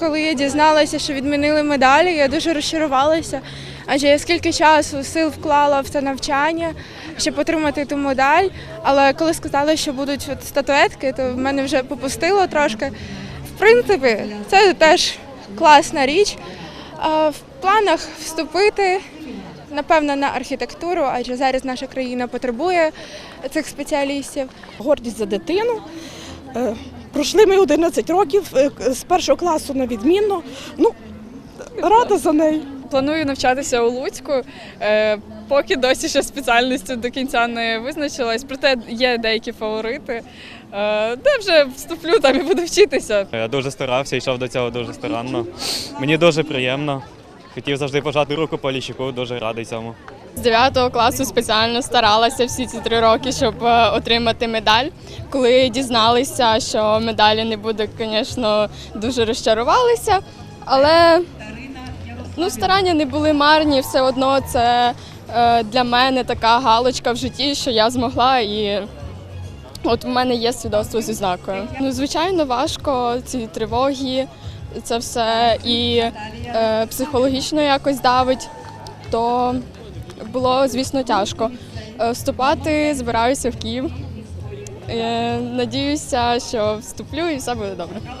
коли я дізналася, що відмінили медалі, я дуже розчарувалася. Адже я скільки часу сил вклала в це навчання, щоб отримати ту медаль. Але коли сказали, що будуть от статуетки, то в мене вже попустило трошки. В принципі, це теж класна річ. В планах вступити, напевно, на архітектуру, адже зараз наша країна потребує цих спеціалістів. гордість за дитину. Пройшли ми 11 років е, з першого класу на відмінно. Ну, рада за неї. Планую навчатися у Луцьку. Е, Поки досі ще спеціальністю до кінця не визначилась, проте є деякі фаворити. Е, Де вже вступлю, там і буду вчитися. Я дуже старався, йшов до цього дуже старанно. Мені дуже приємно. Хотів завжди пожати руку Поліщуку, дуже радий цьому. З 9 класу спеціально старалася всі ці три роки, щоб е, отримати медаль. Коли дізналися, що медалі не буде, звісно, дуже розчарувалися. Але ну, старання не були марні, все одно це е, для мене така галочка в житті, що я змогла і. От в мене є свідоцтво зі знакою. Ну, звичайно, важко ці тривоги, це все і е, психологічно якось давить, то було, звісно, тяжко. Е, Вступати збираюся в Київ. Е, Надіюся, що вступлю і все буде добре.